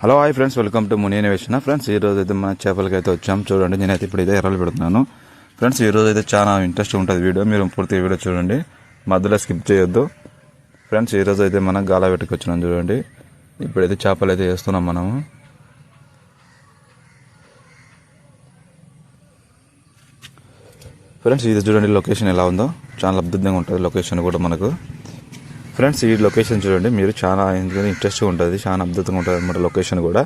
Hello hi friends welcome to ముని వేసిన friends ఈ రోజు అయితే మన చేపలకి అయితే వచ్చాం. చూడండి నేనైతే ఇప్పుడు ఇదే ఎర్రలు పెడుతున్నాను. ఫ్రెండ్స్ ఈ అయితే చాలా ఇంట్రెస్ట్ ఉంటుంది వీడియో. మీరు పూర్తి వీడియో చూడండి. మధ్యలో స్కిప్ చేయొద్దు. ఫ్రెండ్స్ ఈ రోజు అయితే మనం గాల పెట్టుకొచ్చినాం చూడండి. ఇప్పుడైతే చేపలు అయితే వేస్తున్నాం మనము. ఫ్రెండ్స్ ఇది చూడండి లొకేషన్ ఎలా ఉందో. చాలా అద్భుతంగా ఉంటుంది లొకేషన్ కూడా మనకు. ఫ్రెండ్స్ ఈ లొకేషన్ చూడండి. మీరు చాలా ఇంట్రెస్ట్గా ఉంటుంది. చాలా అద్భుతంగా ఉంటుంది అనమాట లొకేషన్ కూడా.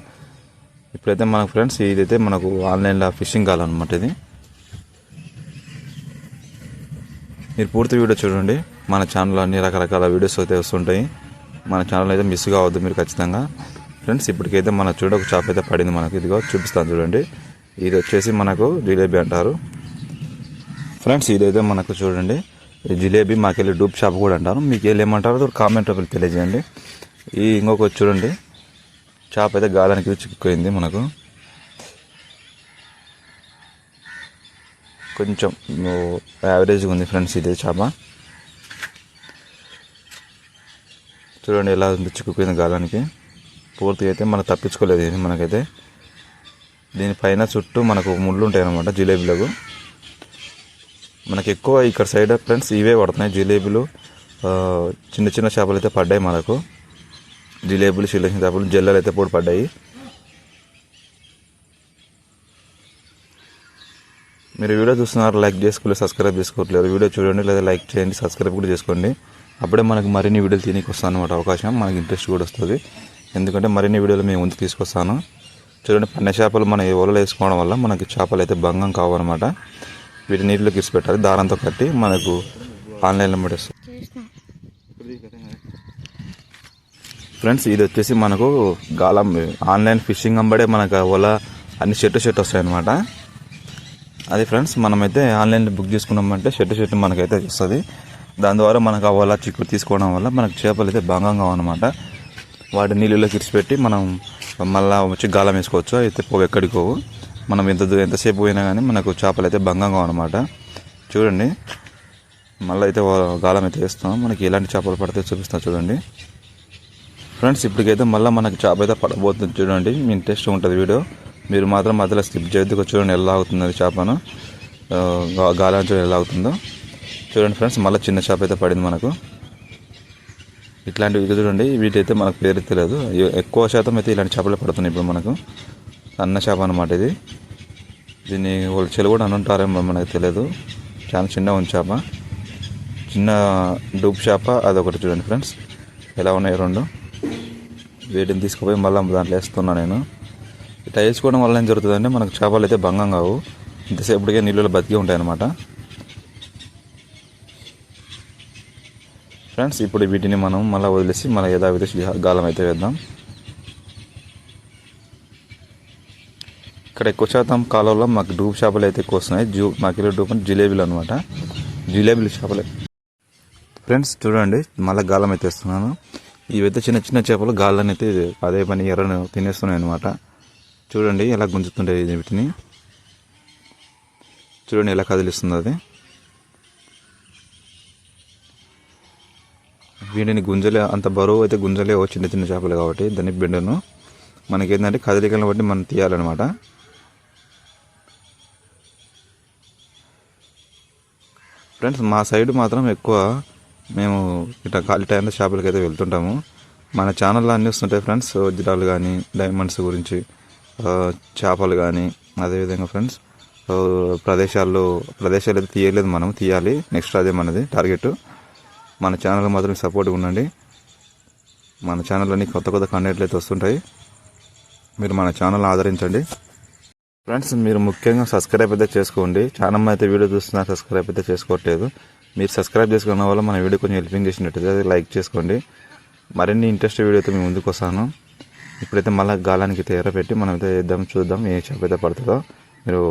ఇప్పుడైతే మనకు ఫ్రెండ్స్ ఇదైతే మనకు ఆన్లైన్లో ఫిషింగ్ కావాలన్నమాట ఇది. మీరు పూర్తి వీడియో చూడండి. మన ఛానల్లో అన్ని రకరకాల వీడియోస్ అయితే వస్తుంటాయి. మన ఛానల్ అయితే మిస్ కావద్దు మీరు ఖచ్చితంగా. ఫ్రెండ్స్ ఇప్పటికైతే మన చూడ ఒక చాప్ అయితే పడింది మనకు. ఇదిగో చూపిస్తాను చూడండి. ఇది వచ్చేసి మనకు జిలేబీ అంటారు. ఫ్రెండ్స్ ఇదైతే మనకు చూడండి. జిలేబీ మాకెళ్ళి డూప్ షాప్ కూడా అంటారు మీకు వెళ్ళి ఏమంటారో కామెంట్ రూపంలో తెలియజేయండి. ఈ ఇంకొక చూడండి. చేప అయితే గాలానికి చిక్కుపోయింది మనకు. కొంచెం యావరేజ్గా ఉంది ఫ్రెండ్స్ ఇది చేప చూడండి ఎలా ఉంది చిక్కుపోయింది గాలానికి. పూర్తిగా అయితే మనం తప్పించుకోలేదు ఇది మనకైతే. దీనిపైన చుట్టూ మనకు ముళ్ళు ఉంటాయి అన్నమాట జిలేబీలకు. మనకి ఎక్కువ ఇక్కడ సైడ్ ఫ్రెండ్స్ ఇవే పడుతున్నాయి. జిలేబీలు చిన్న చిన్న చేపలు అయితే పడ్డాయి మనకు. జిలేబులు చిన్న చేపలు జల్లలు అయితే కూడా పడ్డాయి. మీరు వీడియో చూస్తున్నారు లైక్ చేసుకోలేదు సబ్స్క్రైబ్ చేసుకోవట్లేదు. వీడియో చూడండి లేదా లైక్ చేయండి సబ్స్క్రైబ్ కూడా చేసుకోండి. అప్పుడే మనకు మరిన్ని వీడియోలు తినేకి వస్తాను అనమాట అవకాశం. మనకి ఇంట్రెస్ట్ కూడా వస్తుంది. ఎందుకంటే మరిన్ని వీడియోలు మేము ముందు తీసుకొస్తాను. చూడండి పన్నె చేపలు మన ఈ వలలో వేసుకోవడం వల్ల మనకి చేపలు అయితే భంగం కావన్నమాట. వీటి నీటిలోకి ఇసి పెట్టాలి. దారంతో కట్టి మనకు ఆన్లైన్లో పడేస్తాం ఫ్రెండ్స్ ఇది వచ్చేసి మనకు గాలం ఆన్లైన్ ఫిషింగ్ అంబడే మనకు వల అన్ని షెట్ షెట్ వస్తాయి అనమాట అది ఫ్రెండ్స్ మనమైతే ఆన్లైన్లో బుక్ చేసుకున్నామంటే షెట్ షెట్ మనకైతే వస్తుంది. దాని ద్వారా మనకు ఆ వల చిక్కు తీసుకోవడం వల్ల మనకు చేపలు అయితే భంగంగా అనమాట వాటి నీళ్ళలోకి ఇడిచిపెట్టి మనం మళ్ళీ వచ్చి గాలం వేసుకోవచ్చు. అయితే పోవు ఎక్కడికి పోవు. మనం ఎంత ఎంతసేపు పోయినా కానీ మనకు చేపలు అయితే భంగంగా అనమాట చూడండి. మళ్ళీ అయితే గాలం అయితే వేస్తాం. మనకి ఎలాంటి చేపలు పడితే చూపిస్తాం చూడండి. ఫ్రెండ్స్ ఇప్పటికైతే మళ్ళీ మనకి చేప అయితే పడబోతుంది చూడండి. మీ ఇంట్రెస్ట్ ఉంటుంది వీడియో. మీరు మాత్రం మధ్యలో స్కిప్ చేయొద్దు. చూడండి ఎలా అవుతుంది చేపను. గాలం చూడండి ఎలా అవుతుందో. చూడండి ఫ్రెండ్స్ మళ్ళీ చిన్న చేప అయితే పడింది మనకు. ఇట్లాంటివి చూడండి. వీటైతే మనకు పేరు తెలియదు ఎక్కువ శాతం అయితే ఇలాంటి చేపలే పడుతున్నాయి ఇప్పుడు మనకు. సన్న చేప అనమాట ఇది. దీన్ని వాళ్ళు చెలు కూడా అని ఉంటారేమో మనకు తెలియదు. చాలా చిన్న ఉంది చేప చిన్న డూప్ చేప అదొకటి చూడండి ఫ్రెండ్స్. ఎలా ఉన్నాయి రెండు? వీటిని తీసుకుపోయి మళ్ళీ దాంట్లో వేస్తున్నా నేను. ఇట్లా వేసుకోవడం వల్ల ఏం జరుగుతుందంటే మనకు చేపలు అయితే భంగం కావు. ఇంతసేపటికే నీళ్ళలో బతికి ఉంటాయన్నమాట. ఫ్రెండ్స్ ఇప్పుడు వీటిని మనం మళ్ళీ వదిలేసి మళ్ళీ యథావిధి గాలం అయితే వేద్దాం. ఇక్కడ ఎక్కువ శాతం కాలంలో మాకు డూబ్ చేపలు అయితే ఎక్కువ వస్తున్నాయి. జూ మాకు డూబ్ అంటే జిలేబీలు అనమాట జిలేబీలు చేపలే. ఫ్రెండ్స్ చూడండి మళ్ళీ గాలం అయితే వేస్తున్నాను. ఇవైతే చిన్న చిన్న చేపలు గాళ్ళని అయితే అదే పని ఎర్రను తినేస్తున్నాయి అనమాట చూడండి ఎలా గుంజుతుంటాయి వీటిని. చూడండి ఎలా కదిలిస్తుంది అది. వీటిని గుంజలే అంత బరువు అయితే గుంజలేవు చిన్న చిన్న చేపలు కాబట్టి దాన్ని బెండను. మనకేంటంటే కదలికలను బట్టి మనం తీయాలన్నమాట. ఫ్రెండ్స్ మా సైడ్ మాత్రం ఎక్కువ మేము ఇట్లా ఖాళీ టైంలో షాపులకి అయితే వెళ్తుంటాము. మన ఛానల్లో అన్నీ వస్తుంటాయి ఫ్రెండ్స్ వజ్రాలు కానీ డైమండ్స్ గురించి చేపలు కానీ అదేవిధంగా ఫ్రెండ్స్ ప్రదేశాల్లో ప్రదేశాలు అయితే తీయలేదు మనం తీయాలి. నెక్స్ట్ అదే మనది టార్గెట్ మన ఛానల్ మాత్రం సపోర్ట్గా ఉండండి. మన ఛానల్లోని కొత్త కొత్త కంటెంట్లు అయితే వస్తుంటాయి. మీరు మన ఛానల్ ఆదరించండి. ఫ్రెండ్స్ మీరు ముఖ్యంగా సబ్స్క్రైబ్ అయితే చేసుకోండి. చాలా మంది అయితే వీడియో చూస్తున్నారు సబ్స్క్రైబ్ అయితే చేసుకోవట్లేదు. మీరు సబ్స్క్రైబ్ చేసుకున్న వల్ల మన వీడియో కొంచెం హెల్పింగ్ చేసినట్టు అది లైక్ చేసుకోండి. మరిన్ని ఇంట్రెస్ట్ వీడియోతో మేము ముందుకు వస్తాను. ఇప్పుడైతే మళ్ళీ గాలానికి తయారపెట్టి పెట్టి మనం అయితే వేద్దాం చూద్దాం ఏ చేప అయితే పడుతుందో. మీరు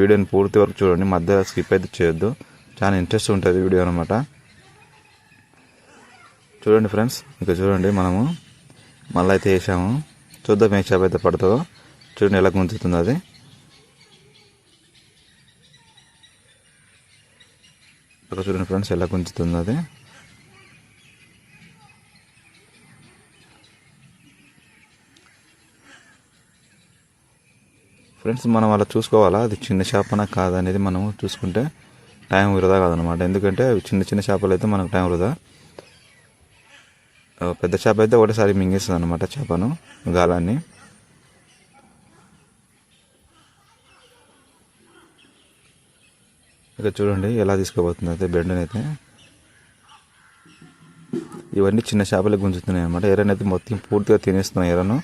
వీడియోని పూర్తి వరకు చూడండి. మధ్య స్కిప్ అయితే చేయొద్దు. చాలా ఇంట్రెస్ట్ ఉంటుంది వీడియో అనమాట చూడండి ఫ్రెండ్స్ ఇంకా చూడండి మనము. మళ్ళీ అయితే వేసాము చూద్దాం ఏ చేప అయితే పడుతుందో. చూడండి ఎలా గుంజుతుందో అది. అక్కడ చూడండి ఫ్రెండ్స్ ఎలా గుంజుతుందో అది. ఫ్రెండ్స్ మనం అలా చూసుకోవాలా? అది చిన్న చేపన కాదనేది మనం చూసుకుంటే టైం వృధా కాదనమాట ఎందుకంటే చిన్న చిన్న చేపలు అయితే మనకు టైం వృధా. పెద్ద చేప అయితే ఒకటేసారి మింగేస్తుంది అనమాట చేపను గాలాన్ని. ఇక చూడండి ఎలా తీసుకోబోతుంది అయితే బెండని అయితే ఇవన్నీ చిన్న చేపలు గుంజుతున్నాయి అనమాట ఎర్రని అయితే మొత్తం పూర్తిగా తినేస్తున్నాయి ఎర్రను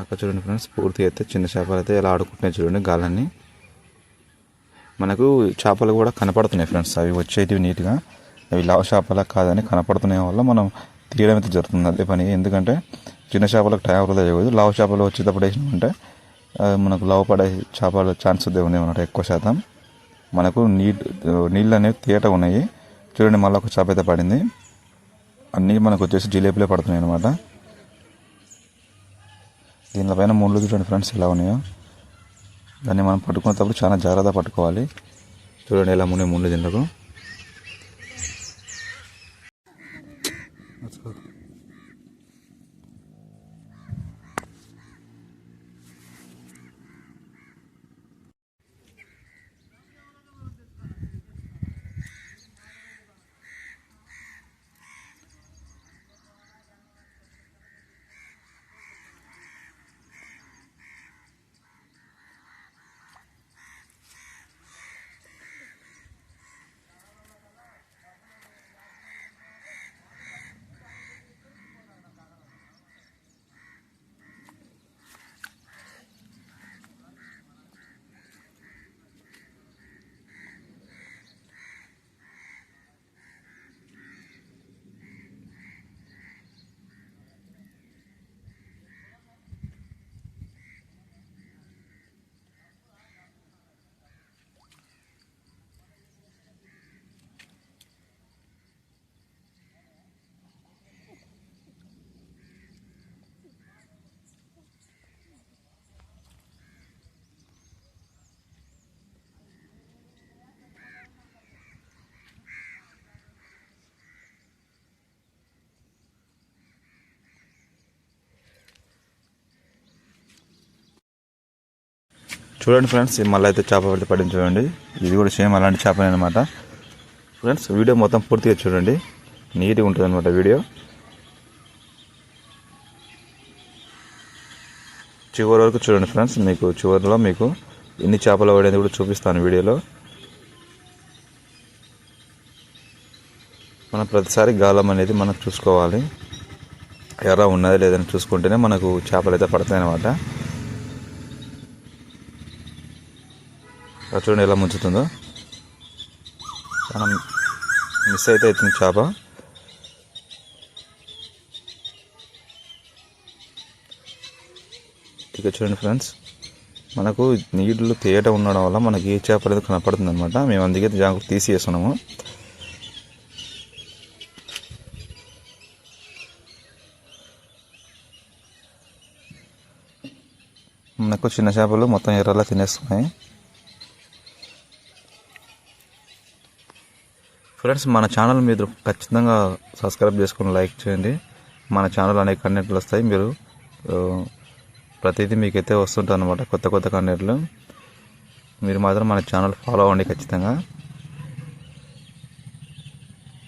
అక్కడ చూడండి ఫ్రెండ్స్ పూర్తిగా అయితే చిన్న చేపలు అయితే ఎలా ఆడుకుంటున్నాయి చూడండి గాలని మనకు చేపలు కూడా కనపడుతున్నాయి ఫ్రెండ్స్ అవి వచ్చేటివి నీట్గా. అవి లావ చేపల కాదని కనపడుతున్నాయి వల్ల మనం తీయడం అయితే జరుగుతుంది అదే పని. ఎందుకంటే చిన్న చేపలకు టైం వృధా చేయకూడదు. లావు చేపలు వచ్చేటప్పుడు వేసినామంటే మనకు లావు పడే చేపలు ఛాన్స్ ఉంది అనమాట ఎక్కువ శాతం. మనకు నీళ్ళు నీళ్ళు అనేవి తీయట ఉన్నాయి. చూడండి మళ్ళీ ఒక చేప అయితే పడింది. అన్నీ మనకు వచ్చేసి జిలేబీలే పడుతున్నాయి అనమాట దీనిపైన ముళ్ళు చూడండి ఫ్రెండ్స్ ఎలా ఉన్నాయో. దాన్ని మనం పట్టుకునేటప్పుడు చాలా జాగ్రత్త పట్టుకోవాలి. చూడండి ఎలా ఉన్నాయి ముళ్ళు దీంట్లో Facebook. చూడండి ఫ్రెండ్స్ మళ్ళీ అయితే చేప పడితే పడింది చూడండి. ఇది కూడా సేమ్ అలాంటి చేపనే అనమాట ఫ్రెండ్స్ వీడియో మొత్తం పూర్తిగా చూడండి. నీట్గా ఉంటుంది అనమాట వీడియో. చివరి వరకు చూడండి ఫ్రెండ్స్ మీకు చివరిలో మీకు ఎన్ని చేపలు పడేది కూడా చూపిస్తాను వీడియోలో. మనం ప్రతిసారి గాలం అనేది మనం చూసుకోవాలి. ఎర్ర ఉన్నది లేదని చూసుకుంటేనే మనకు చేపలు అయితే పడతాయి అన్నమాట చూడండి ఎలా ముంచుతుందో. మనం మిస్ అయితే అవుతుంది చేప. ఇక చూడండి ఫ్రెండ్స్ మనకు నీళ్ళు తేట ఉండడం వల్ల మనకి ఏ చేప అనేది కనపడుతుంది అనమాట మేము అందుకే జాగ్రత్త తీసి వేస్తున్నాము మనకు చిన్న చేపలు మొత్తం ఎర్రలా తినేస్తున్నాయి. ఫ్రెండ్స్ మన ఛానల్ మీరు ఖచ్చితంగా సబ్స్క్రైబ్ చేసుకుని లైక్ చేయండి. మన ఛానల్ అనేక కంటెంట్లు వస్తాయి. మీరు ప్రతిదీ మీకైతే వస్తుంటుంది అనమాట కొత్త కొత్త కంటెంట్లు మీరు మాత్రం మన ఛానల్ ఫాలో అవ్వండి ఖచ్చితంగా.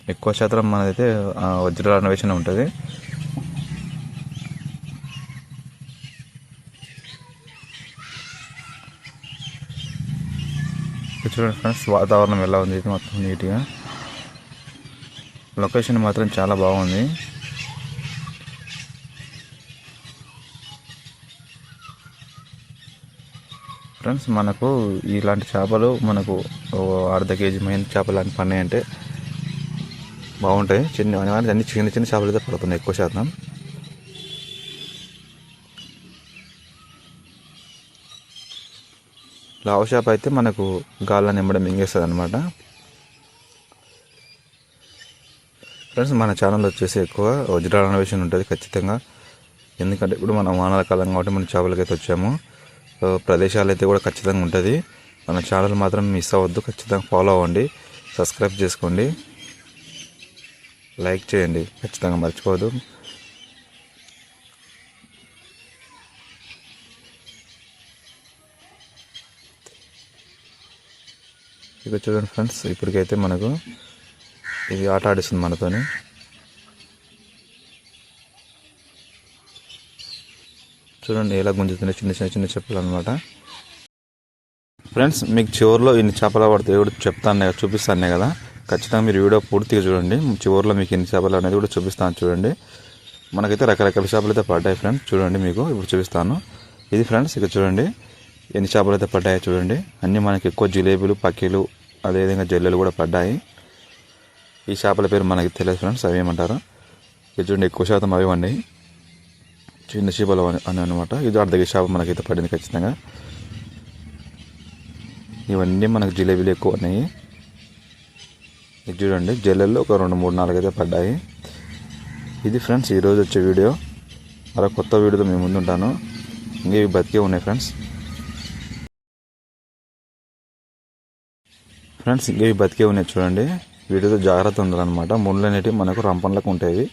ఎక్కువ శాతం మనదైతే ఆ, వజ్రాల అన్వేషణ ఉంటుంది. చూడండి ఫ్రెండ్స్ వాతావరణం ఎలా ఉంది? మొత్తం నీట్గా లొకేషన్ మాత్రం చాలా బాగుంది. ఫ్రెండ్స్ మనకు ఇలాంటి చేపలు మనకు అర్ధ కేజీ మైన చేపలు లాంటి పన్నాయి అంటే బాగుంటాయి. చిన్న అన్ని చిన్న చిన్న చేపలు అయితే పడుతున్నాయి ఎక్కువ శాతం. లావు చేప అయితే మనకు గాల్లో నిమ్మడం మింగేస్తుంది అనమాట ఫ్రెండ్స్ మన ఛానల్ వచ్చేసి ఎక్కువ వజ్రాల అన్వేషణ ఉంటుంది ఖచ్చితంగా. ఎందుకంటే ఇప్పుడు మనం వానాకాలం కాబట్టి మనం చేపలకైతే వచ్చాము. ప్రదేశాలు అయితే కూడా ఖచ్చితంగా ఉంటుంది. మన ఛానల్ మాత్రం మిస్ అవ్వద్దు. ఖచ్చితంగా ఫాలో అవ్వండి. సబ్స్క్రైబ్ చేసుకోండి. లైక్ చేయండి. ఖచ్చితంగా మర్చిపోవద్దు. ఇక చూడండి ఫ్రెండ్స్ ఇప్పటికైతే మనకు ఇది ఆట ఆడిస్తుంది మనతోని. చూడండి ఎలా గుంజుతున్నాయి చిన్న చిన్న చిన్న చేపలు అనమాట ఫ్రెండ్స్ మీకు చివరిలో ఇన్ని చేపలు పడితే కూడా చెప్తాను కదా చూపిస్తాను కదా. ఖచ్చితంగా మీరు వీడియో పూర్తిగా చూడండి. చివరిలో మీకు ఎన్ని చేపలు అనేది కూడా చూపిస్తాను చూడండి. మనకైతే రకరకాల చేపలు అయితే పడ్డాయి ఫ్రెండ్స్ చూడండి మీకు ఇప్పుడు చూపిస్తాను. ఇది ఫ్రెండ్స్ ఇక చూడండి. ఎన్ని చేపలు అయితే పడ్డాయో చూడండి. అన్నీ మనకి ఎక్కువ జిలేబీలు పక్కీలు అదేవిధంగా జల్లెలు కూడా పడ్డాయి. ఈ చేపల పేరు మనకి తెలియదు ఫ్రెండ్స్ అవి ఏమంటారు? ఇది చూడండి ఎక్కువ శాతం అవి ఉన్నాయి చిన్న చేపలు అని అనమాట ఇది అర్ధ చేప మనకైతే పడింది ఖచ్చితంగా. ఇవన్నీ మనకు జిలేబీలు ఎక్కువ ఉన్నాయి. ఇది చూడండి జల్లెల్లో ఒక రెండు మూడు నాలుగు అయితే పడ్డాయి. ఇది ఫ్రెండ్స్ ఈరోజు వచ్చే వీడియో. మరో కొత్త వీడియోతో మేము ముందుంటాను ఇంకా ఇవి బతికే ఉన్నాయి ఫ్రెండ్స్. ఫ్రెండ్స్ ఇంకా ఇవి బతికే ఉన్నాయి చూడండి. వీటితో జాగ్రత్త ఉండాలన్నమాట. ముళ్ళు అనేటివి మనకు రంపంలకు ఉంటాయి.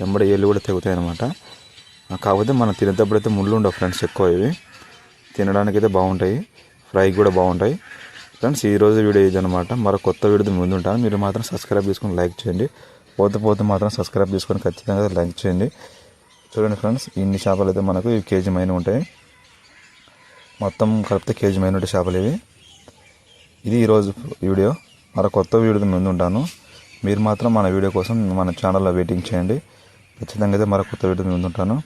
వెంబడి ఏళ్ళు కూడా తెగుతాయి అనమాట కాకపోతే మనం తినేటప్పుడు అయితే ముళ్ళు ఉండవు ఫ్రెండ్స్ ఎక్కువ ఇవి. తినడానికి అయితే బాగుంటాయి. ఫ్రై కూడా బాగుంటాయి. ఫ్రెండ్స్ ఈ రోజు వీడియో ఇది అనమాట మరో కొత్త వీడియో ముందు ఉంటాను. మీరు మాత్రం సబ్స్క్రైబ్ చేసుకొని లైక్ చేయండి. పోతే పోతే మాత్రం సబ్స్క్రైబ్ చేసుకొని ఖచ్చితంగా లైక్ చేయండి. చూడండి ఫ్రెండ్స్ ఇన్ని చేపలు అయితే మనకు ఇవి కేజీ మైన ఉంటాయి. మొత్తం కలిపితే కేజీ మైన ఉంటాయి చేపలు ఇవి. ఇది ఈరోజు వీడియో. మరో కొత్త వీడియో ముందు ఉంటాను. మీరు మాత్రం మన వీడియో కోసం మన ఛానల్లో వెయిటింగ్ చేయండి. ఖచ్చితంగా అయితే మరో కొత్త వీడియో ముందు ఉంటాను.